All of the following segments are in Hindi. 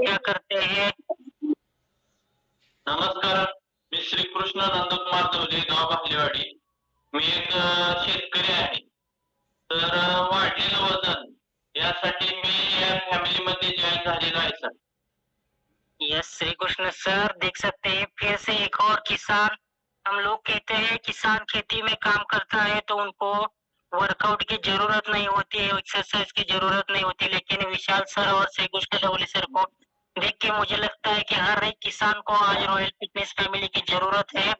क्या करते हैं? नमस्कार, मी श्रीकृष्ण नंदकुमार दवले गाव भालेवाडी मी एक शेतकरी आहे. तर वज़न, यासाठी sir. Yes Shri Krishna sir, देख सकते हैं, फिर से एक और किसान, हम लोग कहते हैं, किसान खेती में काम करता है तो उनको वर्कआउट की ज़रूरत नहीं होती है एक्सरसाइज की ज़रूरत नहीं होती, लेकिन विशाल सर और श्री कृष्ण सर को देख के मुझे लगता है कि हर एक किसान को आज रॉयल फिटनेस फैमिली की ज़रूरत है।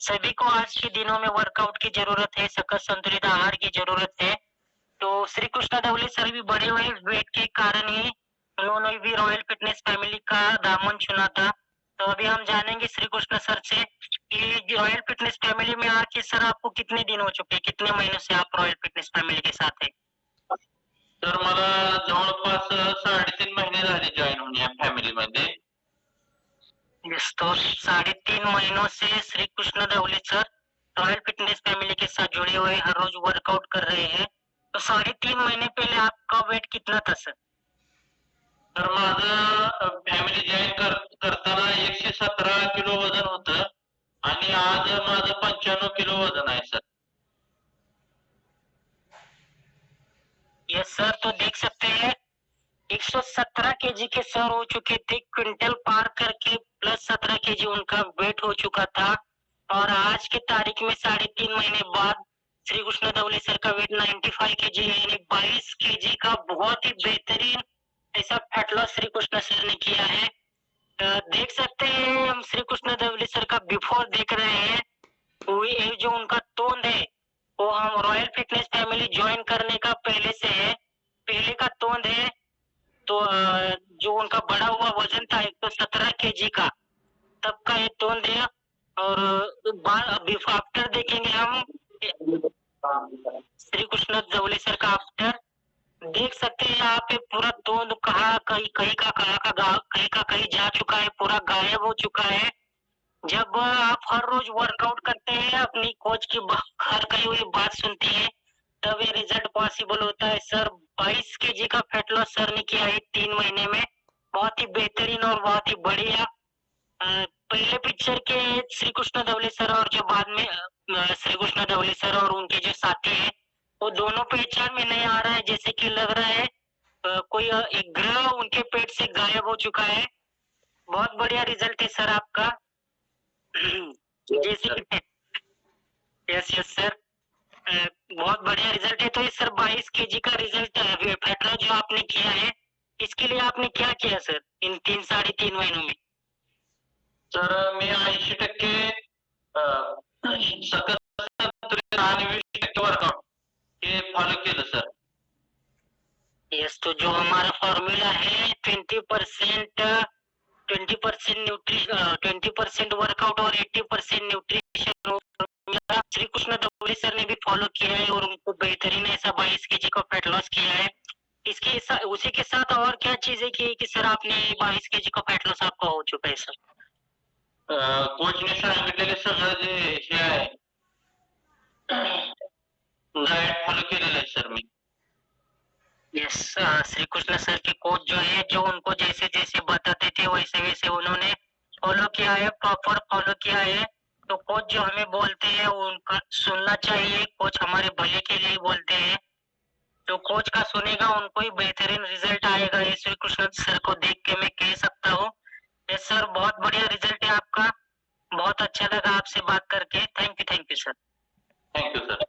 सभी को आज के दिनों में वर्कआउट की ज़रूरत है सकत संतुलित आहार की ज़रूरत है। तो श्री कृष्ण डोली सर भी बड़े हुए वेट के कारण ही उन्होंने भी रॉयल फिटनेस फैमिली का दामन चुना था। तो अभी हम जानेंगे श्री कृष्ण सर से कि रॉयल फिटनेस फैमिली में आके सर आपको कितने दिन हो चुके हैं? कितने महीनों से आप रॉयल फिटनेस फैमिली के साथ है? तर मला जवळपास साडेतीन महिने झाले जॉईन होऊन या फॅमिलीमध्ये तो साढ़े तीन महीनों से Shri Krishna Dawale sir Royal Fitness family के साथ जुड़े हुए हर रोज वर्कआउट कर रहे हैं। तो साढ़े तीन महीने पहले आपका वेट कितना था सर? तर माझं फॅमिली जॉईन कर करताना एकशे सतरा किलो वज़न होतं. आज माझं पंच्याण्णव किलो वज़न आहे, सर. यस सर तो देख सकते हैं 117 केजी के सर हो चुके थे क्विंटल पार करके प्लस 17 केजी उनका वेट हो चुका था, और आज की तारीख में साढ़े तीन महीने बाद, श्री कृष्ण दवले सर का वेट 95 केजी है, यानी 22 केजी का बहुत ही बेहतरीन ऐसा fat loss Shri Krishna sir ने किया है। देख सकते हैं हम श्री कृष्ण दवले सर का बिफोर देख रहे हैं। ये जो उनका तोंद है, वो हम रॉयल फिटनेस फैमिली ज्वाइन करने का पहले से है। पहले का तोंद है तो जो उनका बड़ा हुआ वज़न था, एक तो सत्रह के जी का, तब का ये तोंद है। और आफ्टर देखेंगे हम श्री कृष्ण जवले सर का आफ्टर सकते हैं यहाँ पे पूरा तोंद कहा, कहीं कहीं का कहा का कहीं का कहीं जा चुका है, पूरा गायब हो चुका है। जब आप हर रोज वर्कआउट करते हैं, अपनी कोच की हर कही हुई बात सुनते हैं, तब ये रिज़ल्ट पॉसिबल होता है। सर 22 केजी का फैट लॉस सर ने किया है तीन महीने में। बहुत ही बेहतरीन और बहुत ही बढ़िया। पहले पिक्चर के श्री कृष्ण धवले सर और जो बाद में श्री कृष्ण धवले सर और उनके जो साथी हैं वो दोनों पहचान में नहीं आ रहा है जैसे कि लग रहा है कोई एक ग्रह उनके पेट से गायब हो चुका है। बहुत बढ़िया रिज़ल्ट है सर आपका। जैसे यस यस सर बहुत बढ़िया रिज़ल्ट है। तो ये सर 22 केजी का रिज़ल्ट फैट जो आपने किया है इसके लिए आपने क्या किया सर इन तीन साढ़े तीन महीनों में? सर मी ऐंशी टक्के अ, सकत संतुलित आणि वीस टक्के वर्कआउट हे फॉलो केलं सर। यस तो जो हमारा फॉर्मूला है twenty percent twenty percent nutri twenty percent workout और eighty percent nutrition Shri Krishna Dabole sir ने भी फॉलो किया है और उनको बेहतरीन ऐसा बाईस के जी का फैट लॉस किया है। इसके सा, उसी के साथ और क्या चीज़ें की है कि सर आपने बाईस के जी का फैट लॉस आपका हो चुका है सर? कोचने सांगितलेले सगळं जे हे। आहे sir yes Shri Krishna sir के कोच जो है जो उनको जैसे जैसे बताते थे वैसे वैसे उन्होंने फॉलो किया है प्रॉपर फॉलो किया है। तो कोच जो हमें बोलते हैं उनका सुनना चाहिए। कोच हमारे भले के लिए बोलते हैं। जो कोच का सुनेगा उनको ही बेहतरीन रिज़ल्ट आएगा। ये श्री कृष्ण सर को देख के मैं कह सकता हूँ। यस सर बहुत बढ़िया रिज़ल्ट है आपका। बहुत अच्छा लगा आपसे बात करके। Thank you thank you sir thank you